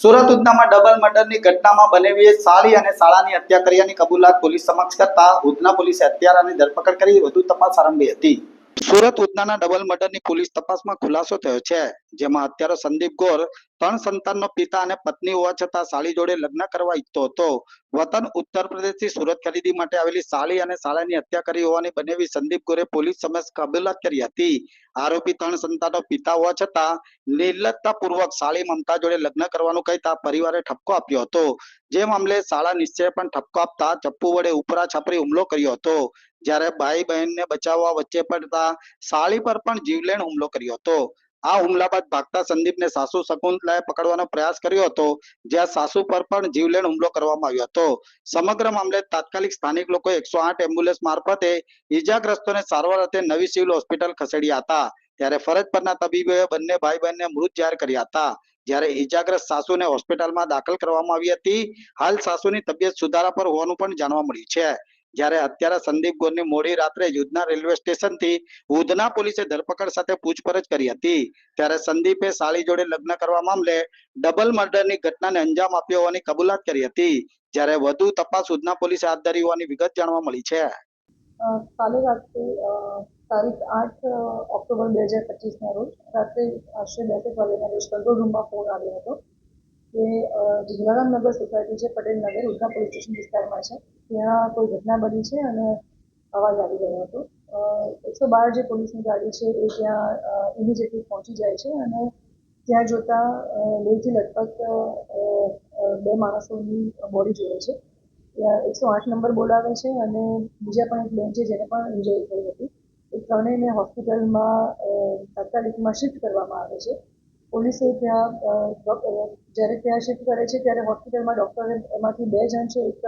Surat ઉધનામાં double મર્ડરની ઘટનામાં બનેવીએ સાળી અને શાળાની હત્યા કર્યાની કબૂલાત પોલીસ સમક્ષ કરતા ઉધના પોલીસે હત્યારાની ધરપકડ કરી. વધુ તપાસ આરંભી હતી. સુરત ઉધનાના ડબલ મર્ડરની પોલીસ તપાસમાં ખુલાસો થયો છે, જેમાં અત્યારે સંદીપ ગોર ત્રણ સંતાનનો પિતા અને પત્ની હોવા છતાં સાળી જોડે લગ્ન કરવા ઈચ્છતો હતો. વતન ઉત્તર પ્રદેશથી સુરત ખરીદી માટે આવેલી સાળી અને સાળાની હત્યા કરી હોવાની બનેવી સંદીપ ગોરે પોલીસ સમક્ષ કબૂલાત કરી હતી. આરોપી ત્રણ સંતાનનો પિતા હોવા છતાં નિર્લજ્જતાપૂર્વક સાળી મમતા જોડે લગ્ન કરવાનું કહેતા પરિવારે ઠપકો આપ્યો હતો. જે મામલે શાળા નિશ્ચય પણ ઠપકો આપતા ચપ્પુ વડે ઉપરા છાપરી હુમલો કર્યો હતો. જ્યારે ભાઈ બહેનને બચાવવા વચ્ચે પડતા સાળી પર પણ જીવલેણ હુમલો કર્યો હતો. આ હુમલા બાદ ભાગતા સંદીપને સાસુ શકુંતલાએ પકડવાનો પ્રયાસ કર્યો હતો, જ્યાં સાસુ પર પણ જીવલેણ હુમલો કરવામાં આવ્યો હતો. સમગ્ર મામલે તાત્કાલિક સ્થાનિક લોકો એકસો આઠ એમ્બ્યુલન્સ મારફતે ઈજાગ્રસ્તોને સારવાર અર્થે નવી સિવિલ હોસ્પિટલ ખસેડ્યા હતા. ત્યારે ફરજ પરના તબીબોએ બંને ભાઈ બહેનને મૃત જાહેર કર્યા હતા. જ્યારે ઈજાગ્રસ્ત સાસુને હોસ્પિટલમાં દાખલ કરવામાં આવી હતી, હાલ સાસુની તબિયત સુધારા પર હોવાનું પણ જાણવા મળ્યું છે. જ્યારે અત્યારે સંદીપ ગોરની મોડી રાત્રે યુદ્ધના રેલવે સ્ટેશનથી ઉધના પોલીસે ધરપકડ સાથે પૂછપરછ કરી હતી. ત્યારે સંદીપે સાળી જોડે લગ્ન કરવા મામલે ડબલ મર્ડરની ઘટનાને અંજામ આપ્યો હોવાની કબૂલાત કરી હતી. જ્યારે વધુ તપાસ ઉધના પોલીસે હાથ ધરી હોવાની વિગત જાણવા મળી છે. કાલે રાત્રે તારીખ આઠ ઓક્ટોબર બે હજાર પચીસના રોજ રાત્રે આશરે બે વાગ્યાના રોજ કંટ્રોલ રૂમમાં ફોન આવ્યો હતો. કે જલારામ નગર સોસાયટી છે પટેલ નગર ઉધના પોલીસ સ્ટેશન વિસ્તારમાં છે. ત્યાં કોઈ ઘટના બની છે અને અવાજ આવી રહ્યો હતો. એકસો બાર જે પોલીસની ગાડી છે એ ત્યાં ઇમિડિયેટલી પહોંચી જાય છે અને ત્યાં જોતા અ, અ, બે માણસોની બોડી જોડે છે. ત્યાં એકસો આઠ નંબર બોલાવે છે અને બીજા પણ એક બેન છે જેને પણ ઇન્જરી થઈ હતી. એ ત્રણેયને હોસ્પિટલમાં તાત્કાલિકમાં શિફ્ટ કરવામાં આવે છે. પોલીસે ત્યાં જ્યારે ત્યાં શિફ્ટ કરે છે, ત્યારે હોસ્પિટલમાં ડૉક્ટરે એમાંથી બે જણ છે, એક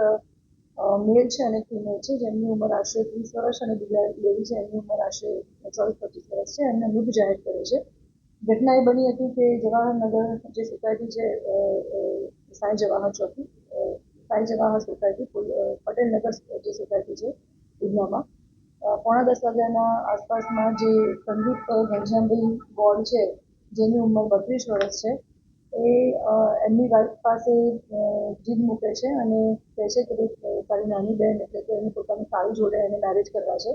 મેલ છે અને ફિમેલ છે, જેમની ઉંમર આશરે ત્રીસ વર્ષ અને બીજા લેડી છે, એમની ઉંમર આશરે ચોવીસ, પચીસ વર્ષ છે, એમને મૃત જાહેર કરે છે. ઘટના એ બની હતી કે જવાહરનગર જે સોસાયટી છે સાંઈ જવાહર ચોકી સાંઈ જવાહર સોસાયટી પટેલનગર જે સોસાયટી છે, ઉધનામાં. પોણા દસ વાગ્યાના આસપાસમાં જે સંદીપ ઘનશ્યામભાઈ વોર્ડ છે જેની ઉંમર બત્રીસ વર્ષ છે, એ એમની વાઈફ પાસે જીદ મૂકે છે અને કહે છે કે તારી નાની બહેન એટલે કે એની પોતાની સાળી જોડે એને મેરેજ કરવા છે.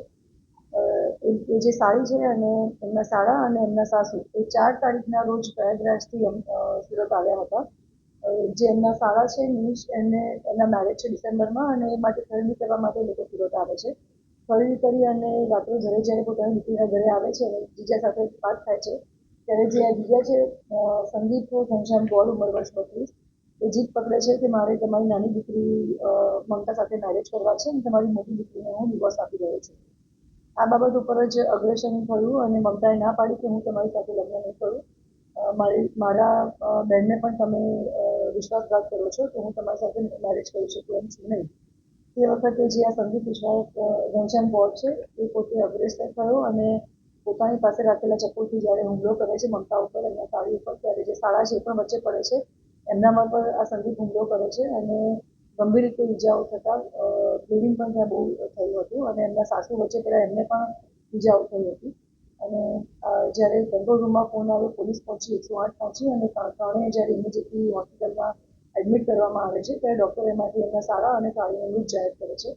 એ જે સાળી છે અને એમના સાળા અને એમના સાસુ, એ ચાર તારીખના રોજ પ્રયાગરાજથી સુરત આવ્યા હતા. જે એમના સાળા છે નિશ એમને એમના મેરેજ છે ડિસેમ્બરમાં અને એ માટે ખરીદી કરવા માટે લોકો સુરત આવે છે. ખરીદી કરી અને રાત્રે ઘરે જ્યારે પોતાની દીકરીના ઘરે આવે છે અને જીજા સાથે વાત થાય છે. ત્યારે જે જીજા છે સંગીત સંદીપ ઘનશ્યામ ગોળ ઉંમર વર્ષ બત્રીસ, એ જીત પકડે છે કે મારે તમારી નાની દીકરી મમતા સાથે મેરેજ કરવા છે અને તમારી મોટી દીકરીને હું ડિવોર્સ આપી રહ્યો છું. આ બાબત ઉપર જ અગ્રેશન થયું અને મમતાએ ના પાડી કે હું તમારી સાથે લગ્ન નહીં કરું. મારી, મારા બેનને પણ તમે વિશ્વાસઘાત કરો છો તો હું તમારી સાથે મેરેજ કરી શકું એમ છું નહીં. તે વખતે જે આ સંદીપ વિશ્વાસ ઘનશ્યામ ગોળ છે, એ પોતે અગ્રેસર થયો અને પોતાની પાસે રાખેલા ચપ્પુથી જ્યારે હુમલો કરે છે, મમતા ઉપર અને તાળી ઉપર, ત્યારે જે શાળા એ પણ વચ્ચે પડે છે. એમનામાં પણ આ સંદીપ હુમલો કરે છે અને ગંભીર રીતે ઈજાઓ થતાં બ્લીડિંગ પણ ત્યાં બહુ થયું હતું અને એમના સાસુ વચ્ચે પહેલાં એમને પણ ઈજાઓ થઈ હતી. અને જ્યારે કંટ્રોલ રૂમમાં ફોન આવ્યો, પોલીસ પહોંચી, એકસો આઠ પહોંચી અને ત્રણ- ત્રણેય જ્યારે ઇમિડિયેટલી હોસ્પિટલમાં એડમિટ કરવામાં આવે છે, ત્યારે ડૉક્ટર એમાંથી એમના સારા અને તાળીને મૃત જાહેર કરે છે.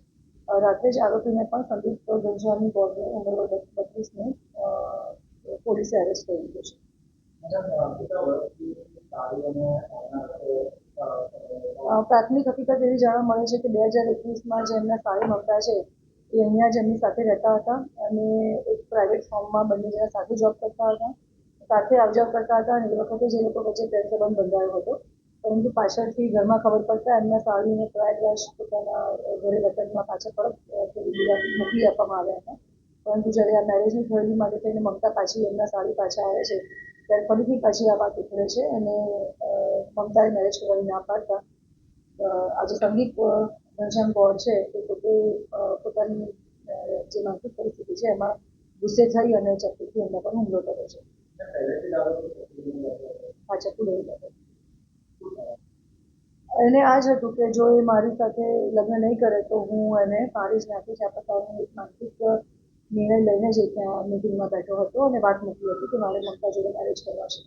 રાત્રે જ આરોપીને પણ સંદીપ ઘનશ્યામની બોર્ડને ઉંમર બત્રીસને પોલીસે અરેસ્ટ કરી લીધો છે. પ્રાથમિક હકીકત એવી જાણવા મળે છે કે બે હજાર એકવીસમાં જે એમના સારી મમતા છે, એ અહીંયા જ એમની સાથે રહેતા હતા અને એક પ્રાઇવેટ ફોર્મમાં બંને જણા સાથે જોબ કરતા હતા. સાથે આવજાવ કરતા હતા અને એ વખતે જે લોકો વચ્ચે પ્રેમ સંબંધ બંધાયો હતો. પરંતુ પાછળથી ઘરમાં ખબર પડતા એમના સાળીને પ્રયાગરાજ પોતાના ઘરે વતનમાં પાછા પરત મોકલી આપવામાં આવ્યા હતા. પરંતુ જ્યારે આ મેરેજની થયેલી માટે થઈને મમતા પાછી એમના સાડી પાછા આવે છે, ત્યારે ફરીથી પાછી આ વાત ઉતરે છે અને મમતાએ મેરેજ કરવાની ના પાડતા. આજે સંગીત ઘનશ્યામ ગોળ છે તે પોતે પોતાની જે માનસિક પરિસ્થિતિ છે એમાં ગુસ્સે થઈ અને ચપ્પુથી એમના પર હુમલો કર્યો છે. આ ચક્કુ લઈ ગયો એને આ જ હતું કે જો એ મારી સાથે લગ્ન નહીં કરે તો હું એને મારી જ નાખીશ. આ પ્રકારનું એક માનસિક નિર્ણય લઈને જ ત્યાં મિટિંગમાં બેઠો હતો અને વાત મૂકી હતી કે મારે મમતા જોડે મેરેજ કરવા છે.